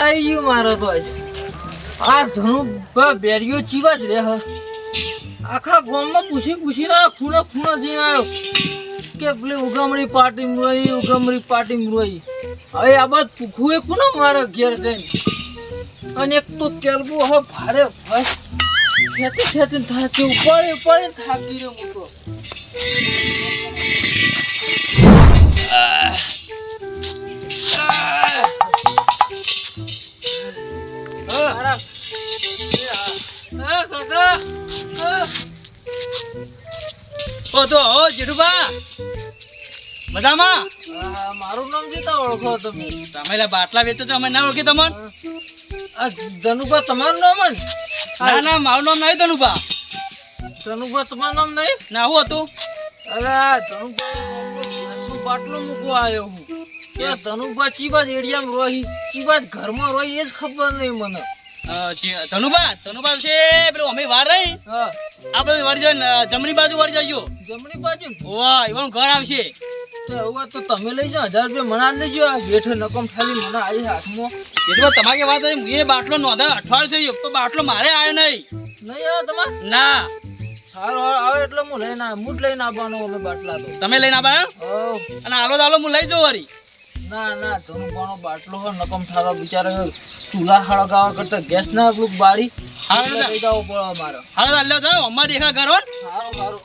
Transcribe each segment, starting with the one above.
આવી ગયું મારો તો. આ ધનુ બ- બેરીઓ ચીવા જ રે હ આખા ગામમાં પૂછી પૂછીને આ ખૂણે ખૂણે જઈને આવ્યો. કે પેલી ઉગમડી પાર્ટી મળી ઉગમડી પાર્ટી મળી. હવે આ બાદ પૂખું એ કોને મારા ઘેર જઈને? અને એક તો કેલબો હવે ભારે ભાઈ ખેતી ખેતી છે ઉપાડે ઉપાડે થાકી રહ્યો હું તો. કાકા. ઓ તો હો મજામાં? મારું નામ જેતા ઓળખો તમે. તમે બાટલા વેચો છો અમે ના ઓળખી તમને? ધનુભા તમારું નામ જ? ના ના મારું નામ નહીં ધનુભા. ધનુભા તમારું નામ નહીં? ના હું હતું? અરે ધનુભા બાટલો મૂકવા આવ્યો હું? કે ધનુભા ચીબા એડિયામાં રોહી? ચીબા ઘરમાં રોહી એ જ ખબર નહીં મને. ધનુભા ધનુભા છે પેલું અમે વાર રહી. આપણે વાળી જાય જમણી બાજુ વાળી જજો. જમણી બાજુ? વાહ એવાનું ઘર આવશે. તો એવું તો તમે લઈ જાઓ હજાર રૂપિયા મના લેજો આ બેઠે નકમ ખાલી મને આવી હાથમાં. જેઠુબા તમારે વાત એ બાટલો નોંધા અઠવાડિયે છે તો બાટલો મારે આવ્યો નહીં. નહીં આવે તમારે? ના. સારું હારું, આવે એટલે હું લઈને હું જ લઈને આવવાનો અમે બાટલા તો. તમે લઈને આવા હઉ. અને આલો દાલો હું લઈ જાઉં વળી. ના ના ધનુભાનો બાટલો હો નકમ ઠારો બિચારો ચૂલા હળગાવા કરતા ગેસ ના પેલું બાળી હાલ એટલે ના. લઈ જવો પડે મારે હાલો દાલો જાઓ અમારે દેખા કરો હો ને. સારું સારું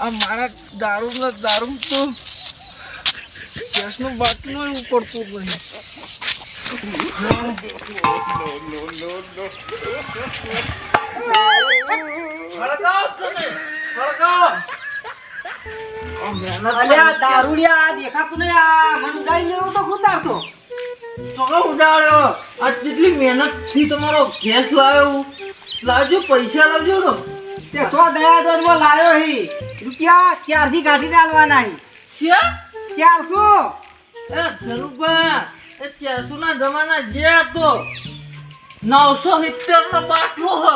આ મારા દારૂ ને દારૂ તો ગેસનું બાટલું પડતું નહીં No, no, no, no, મહેનત અલ્યા દારૂડિયા લાવ્યો લાવજો પૈસા લાવજો તે તો દયા દરમાં લાયો હી. રૂપિયા ચારથી કાઢી આલવાના હી. છે ચારસો એ ધરુભા એ જમાના જે હતો. નવસો સિત્તેર નો બાટલો હ.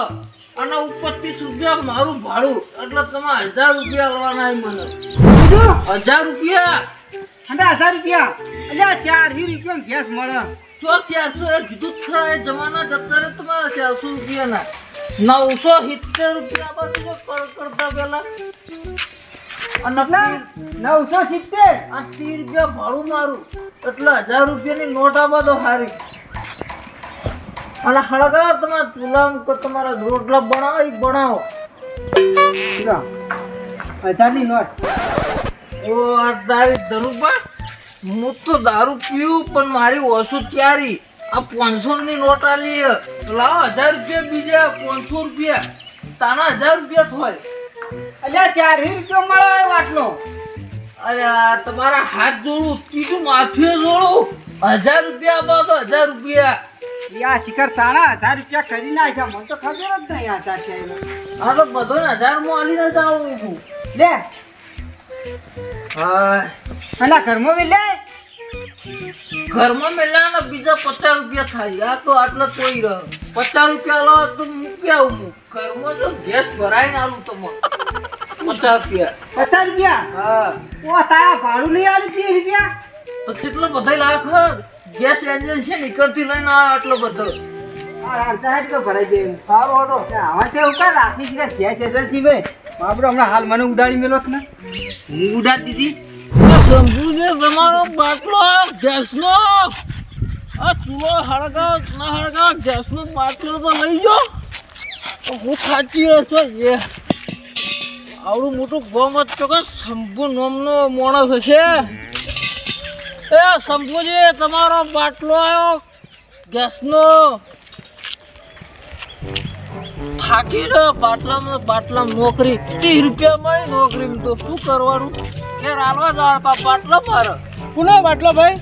અને ઉપર ત્રીસ રૂપિયા મારું ભાડું. એટલે તમે હજાર રૂપિયા લેવાના મને. હજાર? રૂપિયા? અને હજાર રૂપિયા? અલ્યા ચારથી રૂપિયા ગેસ મળે. ચો ચારસો એ કીધું ખરા એ જમાના જતા તમારે તમારા ચારસો રૂપિયાના. નવસો સિત્તેર રૂપિયા બાજુ કર કરતા પેલા અને એટલે નવસો સિત્તેર? આ ત્રીસ રૂપિયા ભાડું મારું. એટલે હજાર રૂપિયાની નોટ આપવા દો હારી. અને હળગાવો તમારા ચૂલામાં કે તમારા રોટલા બનાવો એ બનાવો. હજારની નોટ ઓ આ તારી ધનુભા હું તો દારૂ પીવું પણ મારી ઓછું ચારી આ પાંચસો ની નોટ આલી. લાવો હજાર રૂપિયા બીજા પાંચસો રૂપિયા. તાના હજાર રૂપિયા થાય. અલ્યા ચારથી રૂપિયા મળે અરે આ તમારા હાથ જોડું તીજું માથે જોડું. હજાર રૂપિયા આપો તો હજાર રૂપિયા. યા શિખર તાણા હજાર રૂપિયા કરી નાખ્યા. મને તો ખબર જ નહીં આ ચાર આ તો બધો હજારમાં આલીને જ આવું છું લે. હા. ઘરમાં બી ઘરમાં મેલા ને બીજા પચાસ રૂપિયા થાય. આ તો આટલો તોય રહે પચાસ રૂપિયા લો તો મૂકી આવું ઘરમાં તો ગેસ ભરાઈને આલું તમને પચાસ રૂપિયા. પચાસ રૂપિયા? હા. ઓ તારા ભાડું નહીં આલું ત્રીસ રૂપિયા? તો કેટલો બધા લાખ ગેસ એજન્સી નીકળતી લઈને આ આટલો બધો. આ રાંધતા હાથ તો ભરાઈ દે સારો હતો. આવા કેવું કર રાખી છે ગેસ એજન્સી બે બાપડો હમણાં હાલ મને ઉડાડી મેલો ને. હું ઉડાડી દીધી શંભુ છે તમારો બાટલો ગેસનો. આ ચૂલો હળગાવ ના હળગાવ ગેસનો બાટલો તો લઈ તો હું સાચી રહ્યો છો. એ આવડું મોટું ગોમ જ ચોક્કસ શંભુ નામનો માણસ હશે. એ શંભુજી તમારો બાટલો આવ્યો ગેસનો. થાકી રહ્યો બાટલામાં બાટલા નોકરી. ત્રીસ રૂપિયા મળી નોકરી તો શું કરવાનું? કે રાલવા જવા બાટલો મારે. કોનો બાટલો ભાઈ?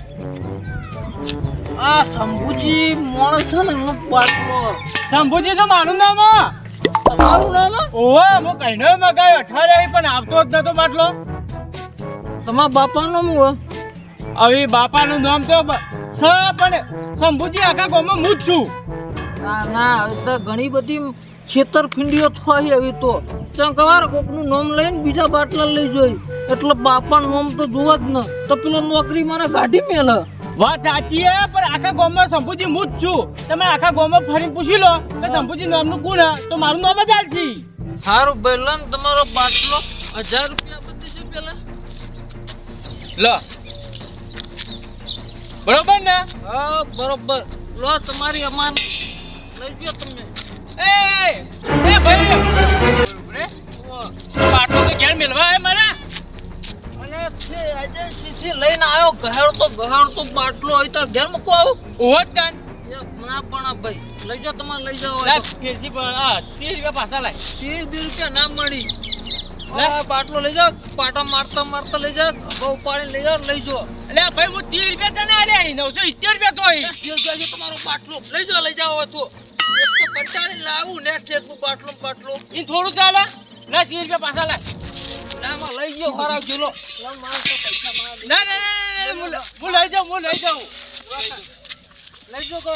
આ શંભુજી માણસ છે ને હું બાટલો. શંભુજી તો મારું નામ. તમારું નામ ઓહો હું કહીને મગાયો. અઠવાડિયે પણ આવતો જ નતો બાટલો. તમારા બાપાનું નામ હું હવે બાપાનું નામ તો સ પણ શંભુજી આખા ગામમાં હું જ છું. ના ના હવે તો ઘણી બધી છેતરપિંડીઓ થઈ આવી તો. ચંકવાર કોકનું નામ લઈને બીજા બાટલા લઈ જોઈ. એટલે બાપાનું નામ તો જોવા જ ન. તો પેલો નોકરી મને કાઢી મેલ. વાત સાચી હે પણ આખા ગામમાં સંપુજી હું જ છું. તમે આખા ગામમાં ફરી પૂછી લો કે સંપુજી નામનું કોણ તો મારું નામ જ આલજી. સારું પહેલા તમારો બાટલો હજાર રૂપિયા બધી છે પેલા લો. બરોબર ને? હા બરોબર. લો તમારી અમાન. લઈ ગયો તમે એ એ ભાઈ બાટલો તો ઘેર મેલવા હે મારા. અને છે આજે સીસી લઈને આવ્યો. ગહેર તો ગહેર તો બાટલો હોય તો ઘેર મૂકો આવો. ઓહો જ એ ના પણ ભાઈ. લઈ જાઓ તમારે લઈ જાઓ. 30 રૂપિયા પાછા લાય. ત્રીસ રૂપિયા ના મળી. બાટલો લઈ જાઓ પાટા મારતા મારતા લઈ જાઓ બહુ પાડી લઈ જાઓ લઈ જાઓ. એટલે ભાઈ હું 30 રૂપિયા તને આલ્યા અહીં 970 રૂપિયા તો અહીં. તમારો બાટલો લઈ જાઓ લઈ જાઓ એક તો કંટાળી લાવું ને ઠેકનું બાટલો ને બાટલો. એ થોડું ચાલે લે 30 રૂપિયા પાછા લાય આમાં લઈ ગયો લા માર દે. ના ના ના, ના ના, હું લઈ જાઉં હું લઈ જાઉં. લઈ જાઓ કહો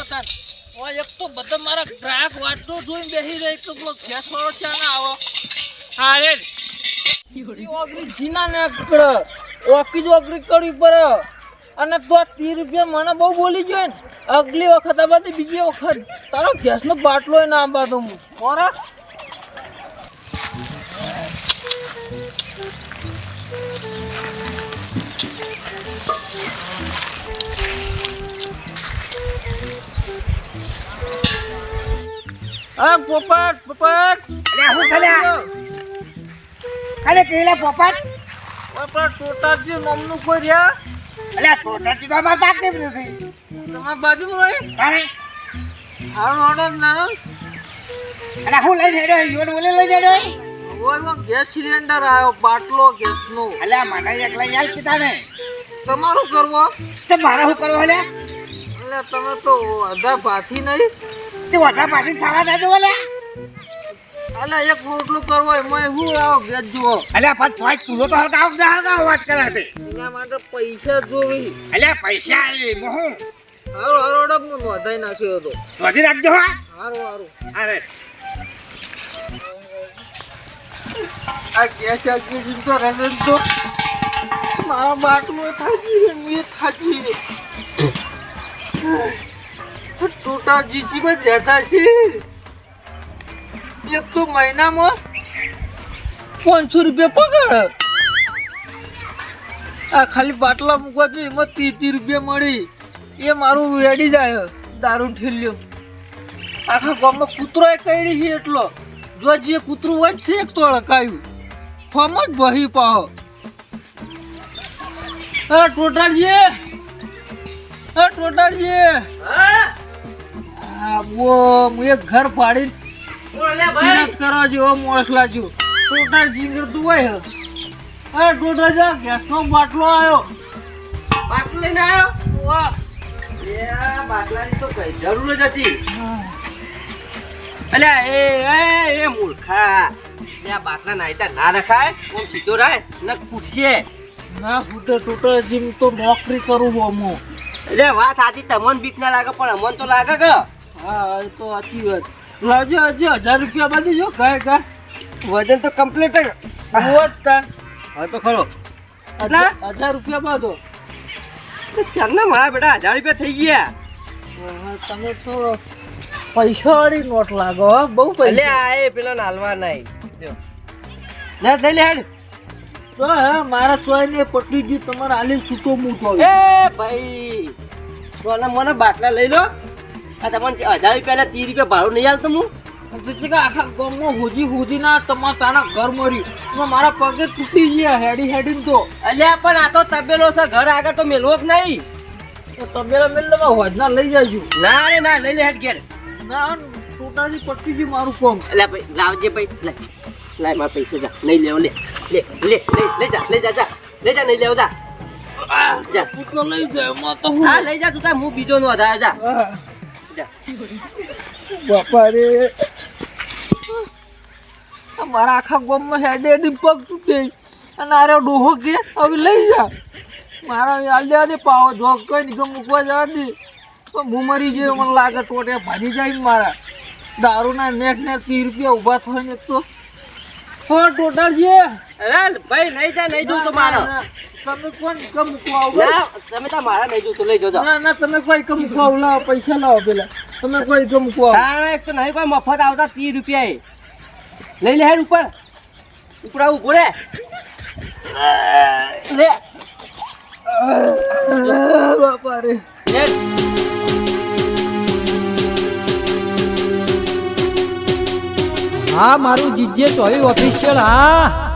ઓય એક તો બધા મારા ગ્રાહક વાટલો જોઈને બેસી રહી તો પેલો ગેસ વાળો ક્યાં ના આવો? હા રે ઈ ઓગરી જીના ને પકડ ઓકી જ ઓગરી કરવી પડે. અને તો આ ત્રીસ રૂપિયા મને બહુ બોલી ગયો ને. અગલી વખત આ બાદ બીજી વખત. તારો ગેસનો બાટલો ના આંબા હું મોરા. હા પોપટ પોપટ. અરે કેલા પોપટ પોપટ ટોટાજી નામનું કોઈ રહ્યા? અલ્યા ટોટાજી તો અમાર પાક કેમ નથી તમારા બાજુમાં રહી તારે? હારો ઓર્ડર નાનો. અરે હું લઈ જઈ રહ્યો યોન ઓલે લઈ જઈ રહ્યો ઓયમાં ગેસ સિલિન્ડર આવ્યો બાટલો ગેસનો. અલ્યા મને એકલા યાદ કીધા ને. તમારું કરવો? તે મારે શું કરવો અલ્યા? એટલે તમે તો અધા ભાથી નહીં. તે અધા પાછી ખાવા ના દો અલ્યા. એટલે એક રોટલું કરવો એમાં શું આવો ગેસ જુઓ. અલ્યા પાછ પાંચ ચૂલો તો હલકા હલકા હલકા અવાજ કરે છે. એના માટે પૈસા જોવી. અલ્યા પૈસા આવી મોહું હારો હારો ડબ હું નોંધાઈ નાખ્યો હતો. વધી રાખજો હા. હારું હારું. અરે. આ ગેસ આગળ તો રહે તો મારા બાટલો થાકી ગયો ને થાકી ગયો. ટોટા જીજીમાં જતા છે. એક તો મહિનામાં પાંચસો રૂપિયા પગાર. આ ખાલી બાટલા મૂકવા જોઈએ એમાં ત્રીસ ત્રીસ રૂપિયા મળી. એ મારું વેડી જાય દારૂ ઠેલ્યો. આખા ગામમાં કૂતરો એ કઈડી છે એટલો. જો જે કૂતરું હોય છે એક તો અડકાયું ફોર્મ જ બહી પાહો. એ ટોટાજી એ ટોટાજી હા? બો હું એક ઘર પાડી મહેનત કરવા જેવો મોસલા છું ટોટાલ જીંગર હોય હે. એ ટોટાજી ગેસનો બાટલો આવ્યો બાટલો લઈને આવ્યો બાટલાની તો કઈ જરૂર જ હતી. અલ્યા એ એ એ મૂર્ખા. ત્યાં બાટલા નાઈતા ના રખાય ઓમ સીધો રાય ન ફૂટશે. ના ફૂટે ટોટાજી જીમ તો નોકરી કરું હું એટલે વાત સાચી તમને બીક ના લાગે પણ અમને તો લાગે કે. હા એ તો સાચી વાત. લાજો હજી હજાર રૂપિયા બાંધી જો કાંઈ કા વજન તો કમ્પ્લીટ જ. તા હા તો ખરો. એટલે હજાર રૂપિયા બાંધો. ચાલને મારા બેટા હજાર રૂપિયા થઈ ગયા. તમે તો પૈસા વાળી નોટ લાગો બહુ પૈસા. આ એ પેલો નાલવા નહીં લે લઈ લે હેડ. તો હે મારા સોય ને પટી ગયું તમારે આલી છૂટો મૂકો. એ ભાઈ તો મને બાટલા લઈ લો. આ તમને હજાર રૂપિયા ત્રીસ રૂપિયા ભાડું નહીં હાલતો હું? તો આખા ગામમાં હોજી હોજી ના તમારા તારા ઘર મર્યું મારા પગે તૂટી ગયા હેડી હેડી તો. અલ્યા પણ આ તો તબેલો છે ઘર આગળ તો મેલવો જ નહીં. તબેલા મેલ તમે હોજના લઈ જાજો. ના રે ના લઈ લે હેડ ઘેર. ના ટોટાથી પટી ગયું મારું કોમ અલ્યા ભાઈ લાવજે ભાઈ લે. લાય મારા પૈસા જા. નહીં લેવો લે. લે લે લે લઈ જા લઈ જા જા. લઈ જા નહીં લેવો જા. જા તો લઈ જાય તો હું હા લઈ જા તું તાર હું બીજો નો વધારે જા. જા. બાપા રે મારા આખા ગામમાં હેડે હેડી પગ તૂટી અને આરે ડોહો કે હવે લઈ જા. મારા આલ્યા દે પાવો જોગ કોઈ નહીં મૂકવા જવા દે. તો હું મરી ગયો મને લાગે ટોટે ભાજી જાય મારા. દારૂના નેટ ને ત્રીસ રૂપિયા ઊભા થાય ને તો. હા ટોટલ છે અરે ભાઈ નહીં જા નહીં જોતું મારો તમે કોણ કમ મૂકવા આવો? ના તમે તો મારા નહીં જોતું લઈ જજો. ના ના તમે કોઈ કમ મૂકવા આવો લાવો પૈસા લાવો પેલા. તમે કોઈ કમ મૂકવા આવો. તારે એક તો નહીં કોઈ મફત આવતા ત્રીસ રૂપિયા. લઈ લે હેડ ઉપર. ઉપર આવું ઊભો રે. લે. બાપા રે. હા મારું જીજે ચોવી ઓફિશિયલ હા.